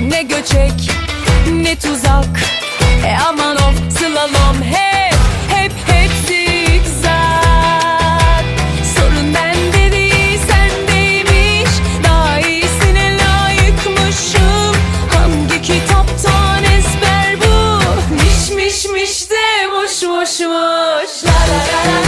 ne göçek ne tuzak. E aman of slalom hep hep hep zigzag. Sorun bende değil sendeymiş Daha iyisine layıkmışım. Hangi kitaptan ezber bu? Miş miş miş de boş boşmuş La la la la la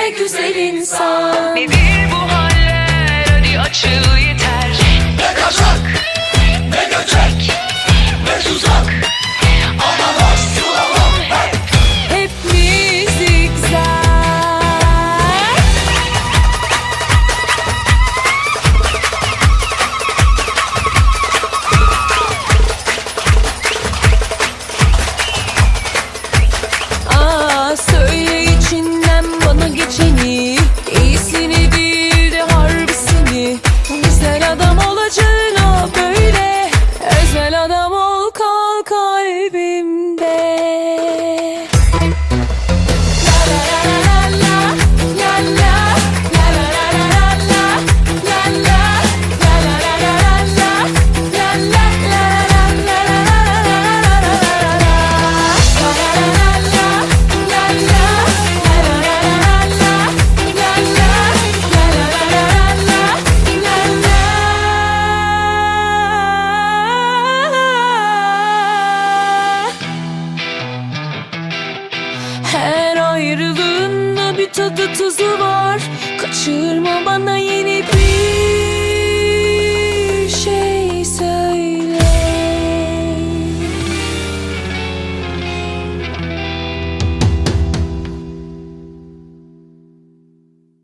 ne güzel insan. Nedir bu haller hadi açıl yeter. Ne kaçar ayrılığında bir tadı tuzu var. Kaçırma bana yeni bir